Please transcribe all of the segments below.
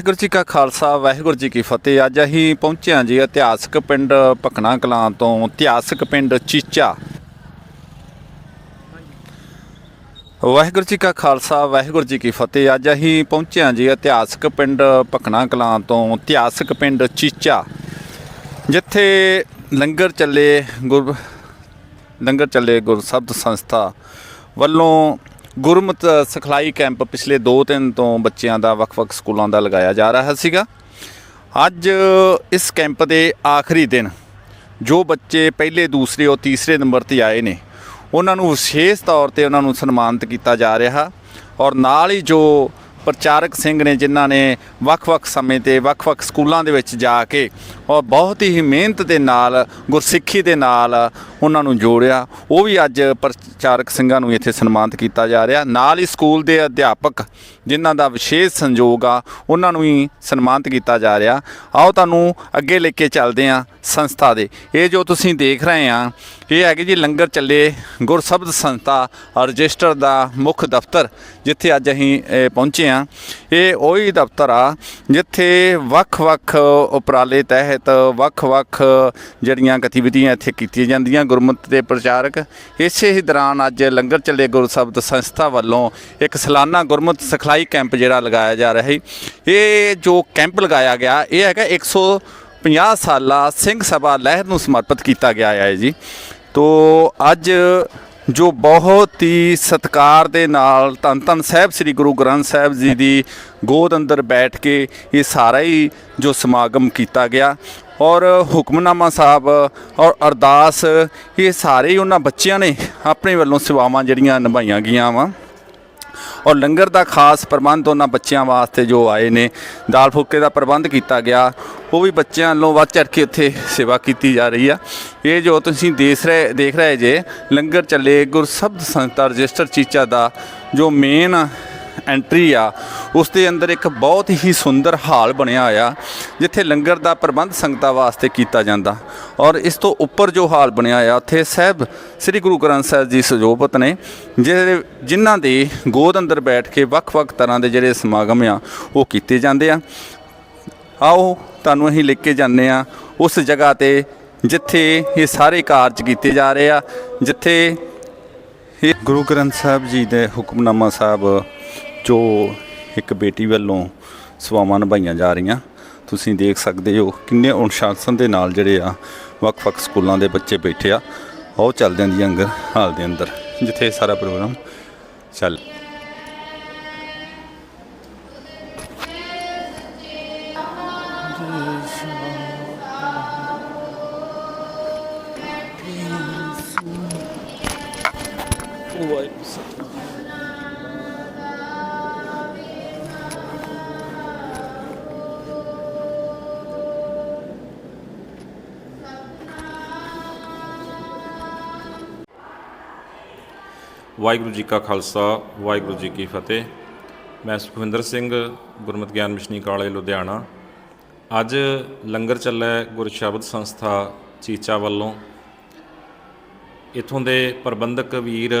ਵਾਹਿਗੁਰੂ ਜੀ ਕਾ ਖਾਲਸਾ, ਵਾਹਿਗੁਰੂ ਜੀ ਕੀ ਫਤਿਹ। ਅੱਜ ਅਸੀਂ ਪਹੁੰਚੇ ਹਾਂ ਜੀ ਇਤਿਹਾਸਕ ਪਿੰਡ ਭਕਨਾ ਕਲਾਂ ਤੋਂ, ਇਤਿਹਾਸਕ ਪਿੰਡ ਚੀਚਾ। ਵਾਹਿਗੁਰੂ ਜੀ ਕਾ ਖਾਲਸਾ, ਵਾਹਿਗੁਰੂ ਜੀ ਕੀ ਫਤਿਹ। ਅੱਜ ਅਸੀਂ ਪਹੁੰਚੇ ਹਾਂ ਜੀ ਇਤਿਹਾਸਕ ਪਿੰਡ ਭਕਨਾ ਕਲਾਂ ਤੋਂ, ਇਤਿਹਾਸਕ ਪਿੰਡ ਚੀਚਾ। ਜਿੱਥੇ ਲੰਗਰ ਚੱਲੇ ਗੁਰ ਲੰਗਰ ਚੱਲੇ ਗੁਰਸਬਦ ਸੰਸਥਾ ਵੱਲੋਂ ਗੁਰਮਤ ਸਿਖਲਾਈ ਕੈਂਪ ਪਿਛਲੇ 2-3 ਤੋਂ ਬੱਚਿਆਂ ਦਾ, ਵੱਖ-ਵੱਖ ਸਕੂਲਾਂ ਦਾ ਲਗਾਇਆ ਜਾ ਰਿਹਾ ਸੀਗਾ। ਅੱਜ ਇਸ ਕੈਂਪ ਦੇ ਆਖਰੀ ਦਿਨ, ਜੋ ਬੱਚੇ ਪਹਿਲੇ, ਦੂਸਰੇ ਔਰ ਤੀਸਰੇ ਨੰਬਰ ਤੇ ਆਏ ਨੇ, ਉਹਨਾਂ ਨੂੰ ਵਿਸ਼ੇਸ਼ ਤੌਰ ਤੇ ਉਹਨਾਂ ਨੂੰ ਸਨਮਾਨਿਤ ਕੀਤਾ ਜਾ ਰਿਹਾ ਔਰ ਨਾਲ ਹੀ ਜੋ ਪ੍ਰਚਾਰਕ ਸਿੰਘ ਨੇ ਜਿਨ੍ਹਾਂ ਨੇ ਵੱਖ-ਵੱਖ ਸਮੇਂ ਤੇ ਵੱਖ-ਵੱਖ ਸਕੂਲਾਂ ਦੇ ਵਿੱਚ ਜਾ ਕੇ ਔਰ ਬਹੁਤ ਹੀ ਮਿਹਨਤ ਦੇ ਨਾਲ, ਗੁਰਸਿੱਖੀ ਦੇ ਨਾਲ ਉਹਨਾਂ ਨੂੰ ਜੋੜਿਆ। ਉਹ ਵੀ ਅੱਜ ਪ੍ਰਚਾਰਕ ਸਿੰਘਾਂ ਨੂੰ ਇੱਥੇ ਸਨਮਾਨਿਤ ਕੀਤਾ ਜਾ ਰਿਹਾ। ਨਾਲ ਹੀ ਸਕੂਲ ਦੇ ਅਧਿਆਪਕ ਜਿਨ੍ਹਾਂ ਦਾ ਵਿਸ਼ੇਸ਼ ਸੰਯੋਗ ਆ, ਉਹਨਾਂ ਨੂੰ ਵੀ ਸਨਮਾਨਿਤ ਕੀਤਾ ਜਾ ਰਿਹਾ। ਆਓ ਤੁਹਾਨੂੰ ਅੱਗੇ ਲੈ ਕੇ ਚੱਲਦੇ ਹਾਂ ਸੰਸਥਾ ਦੇ। ਇਹ ਜੋ ਤੁਸੀਂ ਦੇਖ ਰਹੇ ਆ ਇਹ ਹੈਗੇ ਜੀ ਲੰਗਰ ਚੱਲੇ ਗੁਰਸਬਦ ਸੰਸਥਾ ਰਜਿਸਟਰ ਦਾ ਮੁੱਖ ਦਫ਼ਤਰ, ਜਿੱਥੇ ਅੱਜ ਅਸੀਂ ਪਹੁੰਚੇ ਆ, ਇਹ ਉਹੀ ਦਫ਼ਤਰ ਆ ਜਿੱਥੇ ਵੱਖ-ਵੱਖ ਉਪਰਾਲੇ ਤਹਿਤ ਵੱਖ-ਵੱਖ ਜਿਹੜੀਆਂ ਗਤੀਵਿਧੀਆਂ ਇੱਥੇ ਕੀਤੀਆਂ ਜਾਂਦੀਆਂ। ਗੁਰਮਤਿ ਦੇ ਪ੍ਰਚਾਰਕ ਇਸੇ ਹੀ ਦੌਰਾਨ ਅੱਜ ਲੰਗਰ ਚੱਲੇ ਗੁਰਸਬਦ ਸੰਸਥਾ ਵੱਲੋਂ ਇੱਕ ਸਾਲਾਨਾ ਗੁਰਮਤਿ ਸਿਖਲਾਈ ਕੈਂਪ ਜਿਹੜਾ ਲਗਾਇਆ ਜਾ ਰਿਹਾ ਹੈ ਇਹ ਜੋ ਕੈਂਪ ਲਗਾਇਆ ਗਿਆ, ਇਹ ਹੈਗਾ 150 ਸਾਲਾ ਸਿੰਘ ਸਭਾ ਲਹਿਰ ਨੂੰ ਸਮਰਪਿਤ ਕੀਤਾ ਗਿਆ ਹੈ ਜੀ। ਤੋ ਅੱਜ ਜੋ ਬਹੁਤ ਹੀ ਸਤਕਾਰ ਦੇ ਨਾਲ ਧੰਨ ਧੰਨ ਸਾਹਿਬ ਸ੍ਰੀ ਗੁਰੂ ਗ੍ਰੰਥ ਸਾਹਿਬ ਜੀ ਦੀ ਗੋਦ ਅੰਦਰ ਬੈਠ ਕੇ ਇਹ ਸਾਰਾ ਹੀ ਜੋ ਸਮਾਗਮ ਕੀਤਾ ਗਿਆ। ਔਰ ਹੁਕਮਨਾਮਾ ਸਾਹਿਬ ਔਰ ਅਰਦਾਸ, ਇਹ ਸਾਰੇ ਹੀ ਉਹਨਾਂ ਬੱਚਿਆਂ ਨੇ ਆਪਣੇ ਵੱਲੋਂ ਸੇਵਾਵਾਂ ਜਿਹੜੀਆਂ ਨਿਭਾਈਆਂ ਗਈਆਂ ਵਾ। ਔਰ ਲੰਗਰ ਦਾ ਖਾਸ ਪ੍ਰਬੰਧ ਉਹਨਾਂ ਬੱਚਿਆਂ ਵਾਸਤੇ ਜੋ ਆਏ ਨੇ, ਦਾਲ ਫੁਲਕੇ ਦਾ ਪ੍ਰਬੰਧ ਕੀਤਾ ਗਿਆ, ਉਹ ਵੀ ਬੱਚਿਆਂ ਵੱਲੋਂ ਵੱਧ ਚੜ੍ਹ ਕੇ ਉੱਥੇ ਸੇਵਾ ਕੀਤੀ ਜਾ ਰਹੀ ਆ। ਇਹ ਜੋ ਤੁਸੀਂ ਦੇਖ ਰਹੇ ਦੇਖ ਰਹੇ ਜੇ, ਲੰਗਰ ਚੱਲੇ ਗੁਰਸਬਦ ਸੰਸਥਾ ਰਜਿਸਟਰ ਚੀਚਾ ਦਾ ਜੋ ਮੇਨ ਐਂਟਰੀ ਆ ਉਸ ਦੇ ਅੰਦਰ ਇੱਕ ਬਹੁਤ ਹੀ ਸੁੰਦਰ ਹਾਲ ਬਣਿਆ ਹੋਇਆ, ਜਿੱਥੇ ਲੰਗਰ ਦਾ ਪ੍ਰਬੰਧ ਸੰਗਤਾਂ ਵਾਸਤੇ ਕੀਤਾ ਜਾਂਦਾ। ਔਰ ਇਸ ਤੋਂ ਉੱਪਰ ਜੋ ਹਾਲ ਬਣਿਆ ਆ ਉੱਥੇ ਸਾਹਿਬ ਸ੍ਰੀ ਗੁਰੂ ਗ੍ਰੰਥ ਸਾਹਿਬ ਜੀ ਸਜੋਪਤ ਨੇ, ਜਿਹੜੇ ਜਿਨ੍ਹਾਂ ਦੇ ਗੋਦ ਅੰਦਰ ਬੈਠ ਕੇ ਵੱਖ-ਵੱਖ ਤਰ੍ਹਾਂ ਦੇ ਜਿਹੜੇ ਸਮਾਗਮ ਆ, ਉਹ ਕੀਤੇ ਜਾਂਦੇ ਆ। ਆਓ ਤੁਹਾਨੂੰ ਅਸੀਂ ਲਿਖ ਕੇ ਜਾਂਦੇ ਆ, ਉਸ ਜਗ੍ਹਾ ਤੇ ਜਿੱਥੇ ਇਹ ਸਾਰੇ ਕਾਰਜ ਕੀਤੇ ਜਾ ਰਹੇ ਆ, ਜਿੱਥੇ ਇਹ ਗੁਰੂ ਗ੍ਰੰਥ ਸਾਹਿਬ ਜੀ ਦੇ ਹੁਕਮਨਾਮਾ ਸਾਹਿਬ ਜੋ ਇੱਕ ਬੇਟੀ ਵੱਲੋਂ ਸੇਵਾਵਾਂ ਨਿਭਾਈਆਂ ਜਾ ਰਹੀਆਂ। ਤੁਸੀਂ ਦੇਖ ਸਕਦੇ ਹੋ ਕਿੰਨੇ ਅਨੁਸ਼ਾਸਨ ਦੇ ਨਾਲ ਜਿਹੜੇ ਆ ਵੱਖ-ਵੱਖ ਸਕੂਲਾਂ ਦੇ ਬੱਚੇ ਬੈਠੇ ਆ। ਉਹ ਚੱਲ ਆਂ ਜੀ ਹਾਲ ਦੇ ਅੰਦਰ, ਜਿੱਥੇ ਸਾਰਾ ਪ੍ਰੋਗਰਾਮ ਚੱਲ ਵਾਹਿਗੁਰੂ ਵਾਹਿਗੁਰੂ ਜੀ ਕਾ ਖਾਲਸਾ, ਵਾਹਿਗੁਰੂ ਜੀ ਕੀ ਫਤਿਹ। ਮੈਂ ਸੁਖਵਿੰਦਰ ਸਿੰਘ, ਗੁਰਮਤਿ ਗਿਆਨ ਮਿਸ਼ਨੀ ਕਾਲਜ, ਲੁਧਿਆਣਾ। ਅੱਜ ਲੰਗਰ ਚੱਲਾ ਗੁਰਸ਼ਬਦ ਸੰਸਥਾ ਚੀਚਾ ਵੱਲੋਂ। ਇਥੋਂ ਦੇ ਪ੍ਰਬੰਧਕ ਵੀਰ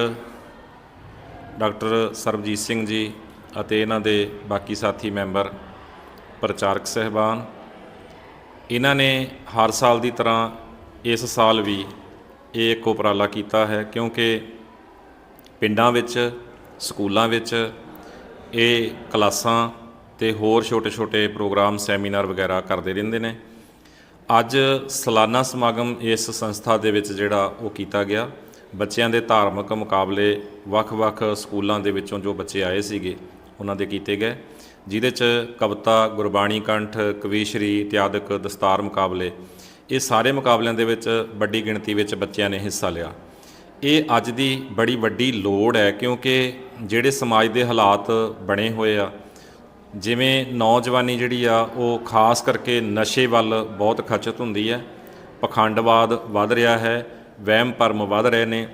ਡਾਕਟਰ ਸਰਬਜੀਤ ਸਿੰਘ ਜੀ ਅਤੇ ਇਹਨਾਂ ਦੇ ਬਾਕੀ ਸਾਥੀ ਮੈਂਬਰ ਪ੍ਰਚਾਰਕ ਸਹਿਬਾਨ। ਇਹਨਾਂ ਨੇ ਹਰ ਸਾਲ ਦੀ ਤਰ੍ਹਾਂ ਇਸ ਸਾਲ ਵੀ ਇਹ ਇੱਕ ਉਪਰਾਲਾ ਕੀਤਾ ਹੈ ਕਿਉਂਕਿ ਪਿੰਡਾਂ ਵਿੱਚ, ਸਕੂਲਾਂ ਵਿੱਚ, ਇਹ ਕਲਾਸਾਂ ਤੇ ਹੋਰ ਛੋਟੇ-ਛੋਟੇ ਪ੍ਰੋਗਰਾਮ, ਸੈਮੀਨਾਰ ਵਗੈਰਾ ਕਰਦੇ ਰਹਿੰਦੇ ਨੇ। ਅੱਜ ਸਾਲਾਨਾ ਸਮਾਗਮ ਇਸ ਸੰਸਥਾ ਦੇ ਵਿੱਚ ਜਿਹੜਾ ਉਹ ਕੀਤਾ ਗਿਆ। ਬੱਚਿਆਂ ਦੇ ਧਾਰਮਿਕ ਮੁਕਾਬਲੇ ਵੱਖ-ਵੱਖ ਸਕੂਲਾਂ ਦੇ ਵਿੱਚੋਂ ਜੋ ਬੱਚੇ ਆਏ ਸੀਗੇ, ਉਹਨਾਂ ਦੇ ਕੀਤੇ ਗਏ, ਜਿਹਦੇ 'ਚ ਕਵਿਤਾ, ਗੁਰਬਾਣੀ ਕੰਠ, ਕਵੀਸ਼ਰੀ ਇਤਿਆਦਿਕ ਦਸਤਾਰ ਮੁਕਾਬਲੇ, ਇਹ ਸਾਰੇ ਮੁਕਾਬਲਿਆਂ ਦੇ ਵਿੱਚ ਵੱਡੀ ਗਿਣਤੀ ਵਿੱਚ ਬੱਚਿਆਂ ਨੇ ਹਿੱਸਾ ਲਿਆ। ਇਹ ਅੱਜ ਦੀ ਬੜੀ ਵੱਡੀ ਲੋੜ ਹੈ ਕਿਉਂਕਿ ਜਿਹੜੇ ਸਮਾਜ ਦੇ ਹਾਲਾਤ ਬਣੇ ਹੋਏ ਆ, ਜਿਵੇਂ ਨੌਜਵਾਨੀ ਜਿਹੜੀ ਆ, ਉਹ ਖਾਸ ਕਰਕੇ ਨਸ਼ੇ ਵੱਲ ਬਹੁਤ ਖਚਤ ਹੁੰਦੀ ਹੈ। ਪਖੰਡਵਾਦ ਵੱਧ ਰਿਹਾ ਹੈ, ਵਹਿਮ ਭਰਮ ਵੱਧ ਰਹੇ ਨੇ,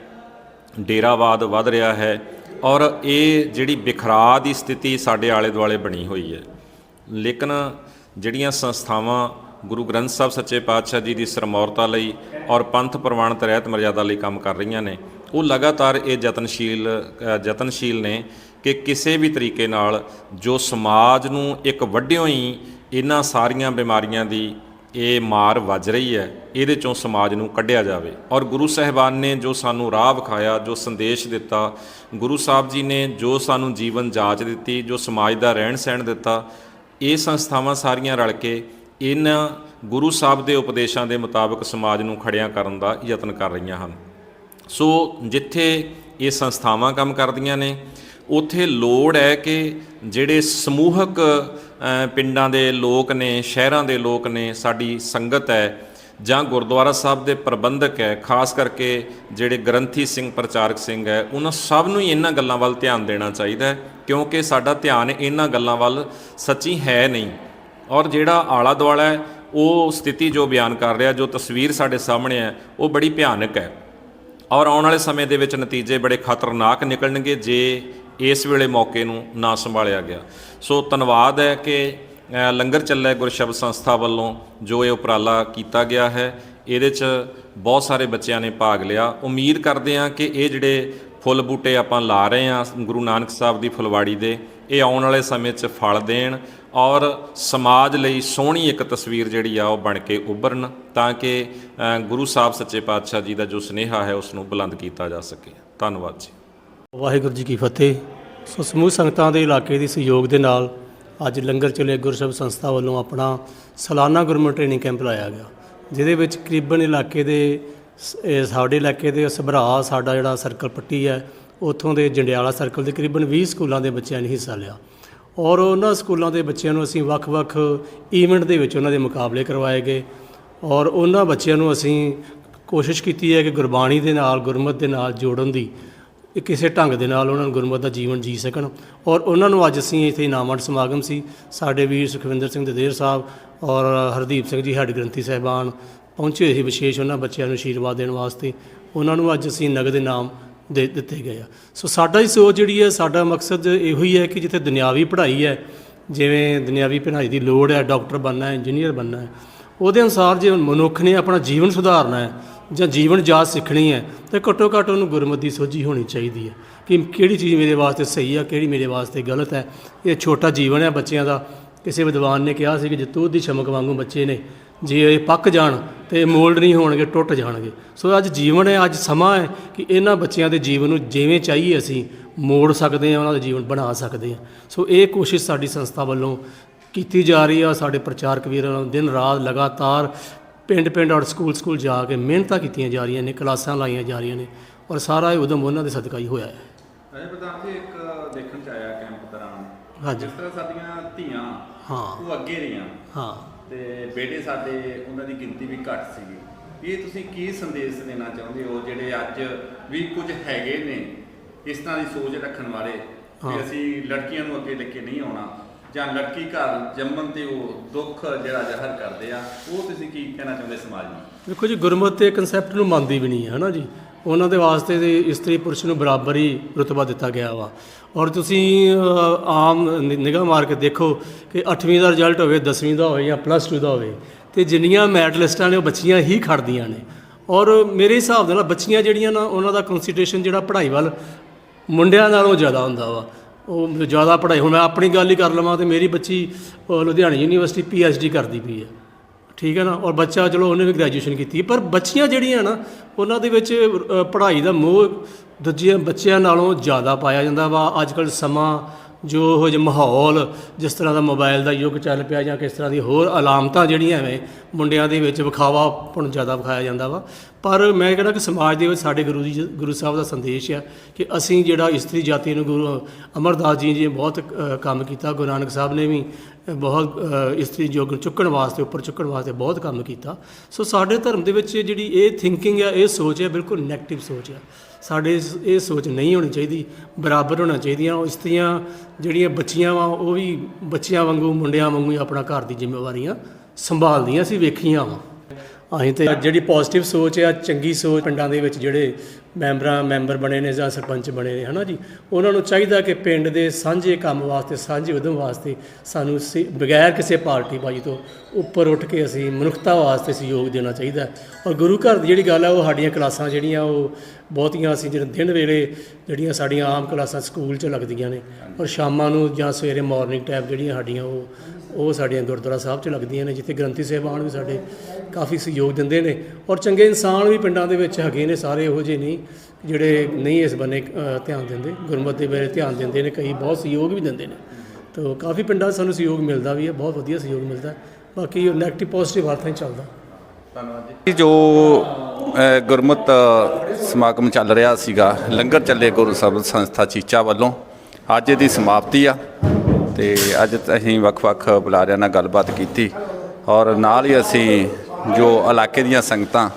ਡੇਰਾਵਾਦ ਵੱਧ ਰਿਹਾ ਹੈ ਔਰ ਇਹ ਜਿਹੜੀ ਬਿਖਰਾ ਦੀ ਸਥਿਤੀ ਸਾਡੇ ਆਲੇ ਦੁਆਲੇ ਬਣੀ ਹੋਈ ਹੈ। ਲੇਕਿਨ ਜਿਹੜੀਆਂ ਸੰਸਥਾਵਾਂ ਗੁਰੂ ਗ੍ਰੰਥ ਸਾਹਿਬ ਸੱਚੇ ਪਾਤਸ਼ਾਹ ਜੀ ਦੀ ਸਰਮੌਰਤਾ ਲਈ ਔਰ ਪੰਥ ਪ੍ਰਵਾਨਿਤ ਰਹਿਤ ਮਰਜ਼ਾਦਾ ਲਈ ਕੰਮ ਕਰ ਰਹੀਆਂ ਨੇ। ਉਹ ਲਗਾਤਾਰ ਇਹ ਯਤਨਸ਼ੀਲ ਯਤਨਸ਼ੀਲ ਨੇ ਕਿ ਕਿਸੇ ਵੀ ਤਰੀਕੇ ਨਾਲ ਜੋ ਸਮਾਜ ਨੂੰ ਇੱਕ ਵੱਡਿਓ ਹੀ ਇਹਨਾਂ ਸਾਰੀਆਂ ਬਿਮਾਰੀਆਂ ਦੀ ਇਹ ਮਾਰ ਵੱਜ ਰਹੀ ਹੈ, ਇਹਦੇ ਚੋਂ ਸਮਾਜ ਨੂੰ ਕੱਢਿਆ ਜਾਵੇ। ਔਰ ਗੁਰੂ ਸਾਹਿਬਾਨ ਨੇ ਜੋ ਸਾਨੂੰ ਰਾਹ ਵਿਖਾਇਆ, ਜੋ ਸੰਦੇਸ਼ ਦਿੱਤਾ, ਗੁਰੂ ਸਾਹਿਬ ਜੀ ਨੇ ਜੋ ਸਾਨੂੰ ਜੀਵਨ ਜਾਂਚ ਦਿੱਤੀ, ਜੋ ਸਮਾਜ ਦਾ ਰਹਿਣ ਸਹਿਣ ਦਿੱਤਾ, ਇਹ ਸੰਸਥਾਵਾਂ ਸਾਰੀਆਂ ਰਲ ਕੇ ਇਹਨਾਂ ਗੁਰੂ ਸਾਹਿਬ ਦੇ ਉਪਦੇਸ਼ਾਂ ਦੇ ਮੁਤਾਬਕ ਸਮਾਜ ਨੂੰ ਖੜਿਆਂ ਕਰਨ ਦਾ ਯਤਨ ਕਰ ਰਹੀਆਂ ਹਨ। ਸੋ ਜਿੱਥੇ ਇਹ ਸੰਸਥਾਵਾਂ ਕੰਮ ਕਰਦੀਆਂ ਨੇ, ਉਥੇ ਲੋੜ ਹੈ ਕਿ ਜਿਹੜੇ ਸਮੂਹਕ ਪਿੰਡਾਂ ਦੇ ਲੋਕ ਨੇ, ਸ਼ਹਿਰਾਂ ਦੇ ਲੋਕ ਨੇ, ਸਾਡੀ ਸੰਗਤ ਹੈ ਜਾਂ ਗੁਰਦੁਆਰਾ ਸਾਹਿਬ ਦੇ ਪ੍ਰਬੰਧਕ ਹੈ, ਖਾਸ ਕਰਕੇ ਜਿਹੜੇ ਗ੍ਰੰਥੀ ਸਿੰਘ, ਪ੍ਰਚਾਰਕ ਸਿੰਘ ਹੈ, ਉਹਨਾਂ ਸਭ ਨੂੰ ਹੀ ਇਹਨਾਂ ਗੱਲਾਂ ਵੱਲ ਧਿਆਨ ਦੇਣਾ ਚਾਹੀਦਾ ਹੈ, ਕਿਉਂਕਿ ਸਾਡਾ ਧਿਆਨ ਇਹਨਾਂ ਗੱਲਾਂ ਵੱਲ ਸੱਚੀ ਹੈ ਨਹੀਂ। ਔਰ ਜਿਹੜਾ ਆਲਾ ਦੁਆਲਾ ਹੈ, ਉਹ ਸਥਿਤੀ ਜੋ ਬਿਆਨ ਕਰ ਰਿਹਾ, ਜੋ ਤਸਵੀਰ ਸਾਡੇ ਸਾਹਮਣੇ ਹੈ, ਉਹ ਬੜੀ ਭਿਆਨਕ ਹੈ। ਔਰ ਆਉਣ ਵਾਲੇ ਸਮੇਂ ਦੇ ਵਿੱਚ ਨਤੀਜੇ ਬੜੇ ਖਤਰਨਾਕ ਨਿਕਲਣਗੇ, ਜੇ ਇਸ ਵੇਲੇ ਮੌਕੇ ਨੂੰ ਨਾ ਸੰਭਾਲਿਆ ਗਿਆ। ਸੋ ਧੰਨਵਾਦ ਹੈ ਕਿ ਲੰਗਰ ਚੱਲਿਆ ਗੁਰਸ਼ਬਦ ਸੰਸਥਾ ਵੱਲੋਂ, ਜੋ ਇਹ ਉਪਰਾਲਾ ਕੀਤਾ ਗਿਆ ਹੈ। ਇਹਦੇ 'ਚ ਬਹੁਤ ਸਾਰੇ ਬੱਚਿਆਂ ਨੇ ਭਾਗ ਲਿਆ। ਉਮੀਦ ਕਰਦੇ ਹਾਂ ਕਿ ਇਹ ਜਿਹੜੇ ਫੁੱਲ ਬੂਟੇ ਆਪਾਂ ਲਾ ਰਹੇ ਹਾਂ ਗੁਰੂ ਨਾਨਕ ਸਾਹਿਬ ਦੀ ਫੁਲਵਾੜੀ ਦੇ। ਇਹ ਆਉਣ ਵਾਲੇ ਸਮੇਂ 'ਚ ਫਲ ਦੇਣ ਔਰ ਸਮਾਜ ਲਈ ਸੋਹਣੀ ਇੱਕ ਤਸਵੀਰ ਜਿਹੜੀ ਆ ਉਹ ਬਣ ਕੇ ਉੱਭਰਨ ਤਾਂ ਕਿ ਗੁਰੂ ਸਾਹਿਬ ਸੱਚੇ ਪਾਤਸ਼ਾਹ ਜੀ ਦਾ ਜੋ ਸੁਨੇਹਾ ਹੈ ਉਸ ਨੂੰ ਬੁਲੰਦ ਕੀਤਾ ਜਾ ਸਕੇ। ਧੰਨਵਾਦ ਜੀ। ਵਾਹਿਗੁਰੂ ਜੀ ਕੀ ਫਤਿਹ। ਸੋ ਸਮੂਹ ਸੰਗਤਾਂ ਦੇ ਇਲਾਕੇ ਦੇ ਸਹਿਯੋਗ ਦੇ ਨਾਲ ਅੱਜ ਲੰਗਰ ਚਲੇ ਗੁਰਸ਼ਬ ਸੰਸਥਾ ਵੱਲੋਂ ਆਪਣਾ ਸਾਲਾਨਾ ਗੁਰਮਤਿ ਟ੍ਰੇਨਿੰਗ ਕੈਂਪ ਲਾਇਆ ਗਿਆ, ਜਿਹਦੇ ਵਿੱਚ ਕਰੀਬਨ ਇਲਾਕੇ ਦੇ ਇਹ ਸਾਡੇ ਇਲਾਕੇ ਦੇ ਸਭਰਾ, ਸਾਡਾ ਜਿਹੜਾ ਸਰਕਲ ਪੱਟੀ ਹੈ, ਉੱਥੋਂ ਦੇ ਜੰਡਿਆਲਾ ਸਰਕਲ ਦੇ ਕਰੀਬਨ 20 ਸਕੂਲਾਂ ਦੇ ਬੱਚਿਆਂ ਨੇ ਹਿੱਸਾ ਲਿਆ। ਔਰ ਉਹਨਾਂ ਸਕੂਲਾਂ ਦੇ ਬੱਚਿਆਂ ਨੂੰ ਅਸੀਂ ਵੱਖ-ਵੱਖ ਈਵੈਂਟ ਦੇ ਵਿੱਚ ਉਹਨਾਂ ਦੇ ਮੁਕਾਬਲੇ ਕਰਵਾਏ ਗਏ। ਔਰ ਉਹਨਾਂ ਬੱਚਿਆਂ ਨੂੰ ਅਸੀਂ ਕੋਸ਼ਿਸ਼ ਕੀਤੀ ਹੈ ਕਿ ਗੁਰਬਾਣੀ ਦੇ ਨਾਲ, ਗੁਰਮਤ ਦੇ ਨਾਲ ਜੋੜਨ ਦੀ ਕਿਸੇ ਢੰਗ ਦੇ ਨਾਲ ਉਹਨਾਂ ਨੂੰ ਗੁਰਮਤ ਦਾ ਜੀਵਨ ਜੀ ਸਕਣ। ਔਰ ਉਹਨਾਂ ਨੂੰ ਅੱਜ ਅਸੀਂ ਇੱਥੇ ਇਨਾਮਤ ਸਮਾਗਮ ਸੀ। ਸਾਡੇ ਵੀਰ ਸੁਖਵਿੰਦਰ ਸਿੰਘ ਦਦੇਰ ਸਾਹਿਬ ਔਰ ਹਰਦੀਪ ਸਿੰਘ ਜੀ ਹੈਡ ਗ੍ਰੰਥੀ ਸਾਹਿਬਾਨ ਪਹੁੰਚੇ ਹੋਏ ਸੀ ਵਿਸ਼ੇਸ਼ ਉਹਨਾਂ ਬੱਚਿਆਂ ਨੂੰ ਆਸ਼ੀਰਵਾਦ ਦੇਣ ਵਾਸਤੇ। ਉਹਨਾਂ ਨੂੰ ਅੱਜ ਅਸੀਂ ਨਗਦ ਇਨਾਮ ਦੇ ਦਿੱਤੇ ਗਏ ਆ। ਸੋ ਸਾਡਾ ਹੀ ਸੋਚ ਜਿਹੜੀ ਹੈ, ਸਾਡਾ ਮਕਸਦ ਇਹੋ ਹੀ ਹੈ ਕਿ ਜਿੱਥੇ ਦੁਨਿਆਵੀ ਪੜ੍ਹਾਈ ਹੈ, ਜਿਵੇਂ ਦੁਨਿਆਵੀ ਪੜ੍ਹਾਈ ਦੀ ਲੋੜ ਹੈ, ਡਾਕਟਰ ਬਣਨਾ ਹੈ, ਇੰਜੀਨੀਅਰ ਬਣਨਾ ਹੈ, ਉਹਦੇ ਅਨੁਸਾਰ ਜੇ ਮਨੁੱਖ ਨੇ ਆਪਣਾ ਜੀਵਨ ਸੁਧਾਰਨਾ ਹੈ ਜਾਂ ਜੀਵਨ ਜਾਚ ਸਿੱਖਣੀ ਹੈ, ਤਾਂ ਘੱਟੋ ਘੱਟ ਉਹਨੂੰ ਗੁਰਮਤਿ ਦੀ ਸੋਝੀ ਹੋਣੀ ਚਾਹੀਦੀ ਹੈ ਕਿ ਕਿਹੜੀ ਚੀਜ਼ ਮੇਰੇ ਵਾਸਤੇ ਸਹੀ ਆ, ਕਿਹੜੀ ਮੇਰੇ ਵਾਸਤੇ ਗਲਤ ਹੈ। ਇਹ ਛੋਟਾ ਜੀਵਨ ਹੈ ਬੱਚਿਆਂ ਦਾ। ਕਿਸੇ ਵਿਦਵਾਨ ਨੇ ਕਿਹਾ ਸੀ ਕਿ ਜਿੱਤੂ ਦੀ ਸ਼ਮਕ ਵਾਂਗੂ ਬੱਚੇ ਨੇ ਜੇ ਇਹ ਪੱਕ ਜਾਣ ਤੇ ਮੋਲਡ ਨਹੀਂ ਹੋਣਗੇ ਟੁੱਟ ਜਾਣਗੇ। ਸੋ ਅੱਜ ਜੀਵਨ ਹੈ ਅੱਜ ਸਮਾਂ ਹੈ ਕਿ ਇਹਨਾਂ ਬੱਚਿਆਂ ਦੇ ਜੀਵਨ ਨੂੰ ਜਿਵੇਂ ਚਾਹੀਏ ਅਸੀਂ ਮੋੜ ਸਕਦੇ ਹਾਂ ਉਹਨਾਂ ਦਾ ਜੀਵਨ ਬਣਾ ਸਕਦੇ ਹਾਂ। ਸੋ ਇਹ ਕੋਸ਼ਿਸ਼ ਸਾਡੀ ਸੰਸਥਾ ਵੱਲੋਂ ਕੀਤੀ ਜਾ ਰਹੀ ਆ। ਸਾਡੇ ਪ੍ਰਚਾਰਕ ਵੀਰਾਂ ਨੂੰ ਦਿਨ ਰਾਤ ਲਗਾਤਾਰ ਪਿੰਡ ਪਿੰਡ ਔਰ ਸਕੂਲ ਸਕੂਲ ਜਾ ਕੇ ਮਿਹਨਤਾਂ ਕੀਤੀਆਂ ਜਾ ਰਹੀਆਂ ਨੇ ਕਲਾਸਾਂ ਲਾਈਆਂ ਜਾ ਰਹੀਆਂ ਨੇ ਔਰ ਸਾਰਾ ਇਹ ਉਦਮ ਉਹਨਾਂ ਦੇ ਸਦਕਾ ਹੀ ਹੋਇਆ ਹੈ। ਅਜੇ ਪ੍ਰਧਾਨ ਜੀ ਇੱਕ ਦੇਖਣ ਚ ਆਇਆ ਕੈਂਪ ਦੌਰਾਨ। ਹਾਂਜੀ। ਜਿਸ ਤਰ੍ਹਾਂ ਸਾਡੀਆਂ ਧੀਆਂ ਹਾਂ। ਉਹ ਅੱਗੇ ਰਹੀਆਂ। ਹਾਂ। ਤੇ ਬੇਟੇ ਸਾਡੇ ਉਹਨਾਂ ਦੀ ਗਿਣਤੀ ਵੀ ਘੱਟ ਸੀਗੀ। ਇਹ ਤੁਸੀਂ ਕੀ ਸੰਦੇਸ਼ ਦੇਣਾ ਚਾਹੁੰਦੇ ਹੋ ਜਿਹੜੇ ਅੱਜ ਵੀ ਕੁਝ ਹੈਗੇ ਨੇ ਇਸ ਤਰ੍ਹਾਂ ਦੀ ਸੋਚ ਰੱਖਣ ਵਾਲੇ। ਕਿ ਅਸੀਂ ਲੜਕੀਆਂ ਨੂੰ ਅੱਗੇ ਲੈ ਕੇ ਨਹੀਂ ਆਉਣਾ ਜਾਂ ਲੜਕੀ ਘਰ ਜੰਮਣ ਤੇ ਉਹ ਦੁੱਖ ਜਿਹੜਾ ਜ਼ਾਹਰ ਕਰਦੇ ਆ ਉਹ ਤੁਸੀਂ ਕੀ ਕਹਿਣਾ ਚਾਹੁੰਦੇ ਸਮਾਜ ਨੂੰ? ਦੇਖੋ ਜੀ ਗੁਰਮਤਿ ਤੇ ਕਨਸੈਪਟ ਨੂੰ ਮੰਨਦੀ ਵੀ ਨਹੀਂ ਹੈ ਨਾ ਜੀ? ਉਹਨਾਂ ਦੇ ਵਾਸਤੇ ਤੇ ਇਸਤਰੀ ਪੁਰਸ਼ ਨੂੰ ਬਰਾਬਰ ਹੀ ਰੁਤਬਾ ਦਿੱਤਾ ਗਿਆ ਵਾ। ਔਰ ਤੁਸੀਂ ਆਮ ਨਿ- ਨਿਗਾਹ ਮਾਰ ਕੇ ਦੇਖੋ ਕਿ 8ਵੀਂ ਦਾ ਰਿਜ਼ਲਟ ਹੋਵੇ 10ਵੀਂ ਦਾ ਹੋਵੇ ਜਾਂ ਪਲੱਸ 2 ਦਾ ਹੋਵੇ, ਤੇ ਜਿੰਨੀਆਂ ਮੈਡਲਿਸਟਾਂ ਨੇ ਉਹ ਬੱਚੀਆਂ ਹੀ ਖੜਦੀਆਂ ਨੇ। ਔਰ ਮੇਰੇ ਹਿਸਾਬ ਦੇ ਨਾਲ ਬੱਚੀਆਂ ਜਿਹੜੀਆਂ ਨਾ, ਉਹਨਾਂ ਦਾ ਕਨਸੀਡਰੇਸ਼ਨ ਜਿਹੜਾ ਪੜ੍ਹਾਈ ਵੱਲ ਮੁੰਡਿਆਂ ਨਾਲੋਂ ਜ਼ਿਆਦਾ ਹੁੰਦਾ ਵਾ। ਉਹ ਜ਼ਿਆਦਾ ਪੜ੍ਹਾਈ, ਹੁਣ ਮੈਂ ਆਪਣੀ ਗੱਲ ਹੀ ਕਰ ਲਵਾਂ ਤੇ ਮੇਰੀ ਬੱਚੀ Ludhiana university P H D ਕਰਦੀ ਪਈ ਹੈ। ਠੀਕ ਹੈ ਨਾ? ਔਰ ਬੱਚਾ ਚਲੋ ਉਹਨੇ ਵੀ ਗ੍ਰੈਜੂਏਸ਼ਨ ਕੀਤੀ। ਪਰ ਬੱਚੀਆਂ ਜਿਹੜੀਆਂ ਨਾ, ਉਹਨਾਂ ਦੇ ਵਿੱਚ ਪੜ੍ਹਾਈ ਦਾ ਮੋਹ ਦੂਜਿਆਂ ਬੱਚਿਆਂ ਨਾਲੋਂ ਜ਼ਿਆਦਾ ਪਾਇਆ ਜਾਂਦਾ ਵਾ। ਅੱਜ ਕੱਲ੍ਹ ਸਮਾਂ ਜੋ ਉਹ ਜਿਹਾ ਮਾਹੌਲ, ਜਿਸ ਤਰ੍ਹਾਂ ਦਾ ਮੋਬਾਈਲ ਦਾ ਯੁੱਗ ਚੱਲ ਪਿਆ ਜਾਂ ਕਿਸ ਤਰ੍ਹਾਂ ਦੀ ਹੋਰ ਅਲਾਮਤਾਂ ਜਿਹੜੀਆਂ ਐਵੇਂ ਮੁੰਡਿਆਂ ਦੇ ਵਿੱਚ ਵਿਖਾਵਾਪਣ ਜ਼ਿਆਦਾ ਵਿਖਾਇਆ ਜਾਂਦਾ ਵਾ। ਪਰ ਮੈਂ ਕਹਿੰਦਾ ਕਿ ਸਮਾਜ ਦੇ ਵਿੱਚ ਸਾਡੇ ਗੁਰੂ ਜੀ, ਗੁਰੂ ਸਾਹਿਬ ਦਾ ਸੰਦੇਸ਼ ਆ ਕਿ ਅਸੀਂ ਜਿਹੜਾ ਇਸਤਰੀ ਜਾਤੀ ਨੂੰ ਗੁਰੂ ਅਮਰਦਾਸ ਜੀ ਜੀ ਨੇ ਬਹੁਤ ਕੰਮ ਕੀਤਾ, ਗੁਰੂ ਨਾਨਕ ਸਾਹਿਬ ਨੇ ਵੀ ਬਹੁਤ ਇਸਤਰੀ ਯੁੱਗ ਨੂੰ ਚੁੱਕਣ ਵਾਸਤੇ, ਉੱਪਰ ਚੁੱਕਣ ਵਾਸਤੇ ਬਹੁਤ ਕੰਮ ਕੀਤਾ। ਸੋ ਸਾਡੇ ਧਰਮ ਦੇ ਵਿੱਚ ਜਿਹੜੀ ਇਹ ਥਿੰਕਿੰਗ ਆ, ਇਹ ਸੋਚ ਹੈ ਬਿਲਕੁਲ ਨੈਗੇਟਿਵ ਸੋਚ ਆ। ਸਾਡੇ ਇਸ- ਇਹ ਸੋਚ ਨਹੀਂ ਹੋਣੀ ਚਾਹੀਦੀ, ਬਰਾਬਰ ਹੋਣਾ ਚਾਹੀਦੀਆਂ। ਉਹ ਇਸਤਰੀਆਂ ਜਿਹੜੀਆਂ ਬੱਚੀਆਂ ਵਾ, ਉਹ ਵੀ ਬੱਚਿਆਂ ਵਾਂਗੂ, ਮੁੰਡਿਆਂ ਵਾਂਗੂ ਹੀ ਆਪਣਾ ਘਰ ਦੀ ਜ਼ਿੰਮੇਵਾਰੀਆਂ ਸੰਭਾਲਦੀਆਂ ਸੀ ਵੇਖੀਆਂ ਵਾ। ਅਸੀਂ ਤੇ ਜਿਹੜੀ ਪੋਜ਼ਿਟਿਵ ਸੋਚ ਆ, ਚੰਗੀ ਸੋਚ ਪਿੰਡਾਂ ਦੇ ਵਿੱਚ ਜਿਹੜੇ ਮੈਂਬਰਾਂ, ਮੈਂਬਰ ਬਣੇ ਨੇ ਜਾਂ ਸਰਪੰਚ ਬਣੇ ਨੇ, ਹਨਾ ਜੀ? ਉਹਨਾਂ ਨੂੰ ਚਾਹੀਦਾ ਕਿ ਪਿੰਡ ਦੇ ਸਾਂਝੇ ਕੰਮ ਵਾਸਤੇ, ਸਾਂਝੇ ਉਦਮ ਵਾਸਤੇ ਸਾਨੂੰ ਸੇ- ਬਗੈਰ ਕਿਸੇ ਪਾਰਟੀ ਬਾਜੀ ਤੋਂ ਉੱਪਰ ਉੱਠ ਕੇ ਅਸੀਂ ਮਨੁੱਖਤਾ ਵਾਸਤੇ ਸਹਿਯੋਗ ਦੇਣਾ ਚਾਹੀਦਾ ਔਰ ਗੁਰੂ ਘਰ ਦੀ ਜਿਹੜੀ ਗੱਲ ਆ, ਉਹ ਸਾਡੀਆਂ ਕਲਾਸਾਂ ਜਿਹੜੀਆਂ, ਉਹ ਬਹੁਤੀਆਂ ਅਸੀਂ ਜਿਹੜੇ ਦਿਨ ਵੇਲੇ ਜਿਹੜੀਆਂ ਸਾਡੀਆਂ ਆਮ ਕਲਾਸਾਂ ਸਕੂਲ 'ਚ ਲੱਗਦੀਆਂ ਨੇ ਔਰ ਸ਼ਾਮਾਂ ਨੂੰ ਜਾਂ ਸਵੇਰੇ ਮਾਰਨਿੰਗ ਟਾਈਮ ਜਿਹੜੀਆਂ ਸਾਡੀਆਂ, ਉਹ ਉਹ ਸਾਡੀਆਂ ਗੁਰਦੁਆਰਾ ਸਾਹਿਬ 'ਚ ਲੱਗਦੀਆਂ ਨੇ, ਜਿੱਥੇ ਗ੍ਰੰਥੀ ਸਾਹਿਬਾਨ ਵੀ ਸਾਡੇ ਕਾਫੀ ਸਹਿਯੋਗ ਦਿੰਦੇ ਨੇ ਔਰ ਚੰਗੇ ਇਨਸਾਨ ਵੀ ਪਿੰਡਾਂ ਦੇ ਵਿੱਚ ਹੈਗੇ ਨੇ ਸਾਰੇ ਇਹੋ ਜਿਹੇ ਨਹੀਂ, ਜਿਹੜੇ ਨਹੀਂ ਇਸ ਬੰਨੇ ਧਿਆਨ ਦਿੰਦੇ, ਗੁਰਮਤਿ ਦੇ ਬਾਰੇ ਧਿਆਨ ਦਿੰਦੇ ਨੇ, ਕਈ ਬਹੁਤ ਸਹਿਯੋਗ ਵੀ ਦਿੰਦੇ ਨੇ। ਤਾਂ ਕਾਫੀ ਪਿੰਡਾਂ 'ਚ ਸਾਨੂੰ ਸਹਿਯੋਗ ਮਿਲਦਾ ਵੀ ਹੈ, ਬਹੁਤ ਵਧੀਆ ਸਹਿਯੋਗ ਮਿਲਦਾ ਬਾਕੀ ਉਹ ਨੈਗੇਟਿਵ ਪੋਜ਼ਿਟਿਵ ਅਰਥਾਂ 'ਚ ਚੱਲਦਾ। ਇਹ ਜੋ ਗੁਰਮਤ ਸਮਾਗਮ ਚੱਲ ਰਿਹਾ ਸੀਗਾ, ਲੰਗਰ ਚੱਲੇ ਗੁਰੂ ਸਬਦ ਸੰਸਥਾ ਚੀਚਾ ਵੱਲੋਂ, ਅੱਜ ਇਹਦੀ ਸਮਾਪਤੀ ਆ। ਤੇ ਅੱਜ ਅਸੀਂ ਵੱਖ-ਵੱਖ ਬੁਲਾਰਿਆਂ ਨਾਲ ਗੱਲਬਾਤ ਕੀਤੀ ਔਰ ਨਾਲ ਹੀ ਅਸੀਂ ਜੋ ਇਲਾਕੇ ਦੀਆਂ ਸੰਗਤਾਂ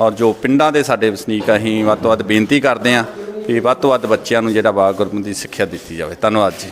ਔਰ ਜੋ ਪਿੰਡਾਂ ਦੇ ਸਾਡੇ ਵਸਨੀਕ ਅਸੀਂ ਵੱਧ ਤੋਂ ਵੱਧ ਬੇਨਤੀ ਕਰਦੇ ਹਾਂ ਕਿ ਵੱਧ ਤੋਂ ਵੱਧ ਬੱਚਿਆਂ ਨੂੰ ਜਿਹੜਾ ਵਾ ਗੁਰਮਤਿ ਦੀ ਸਿੱਖਿਆ ਦਿੱਤੀ ਜਾਵੇ। ਧੰਨਵਾਦ ਜੀ।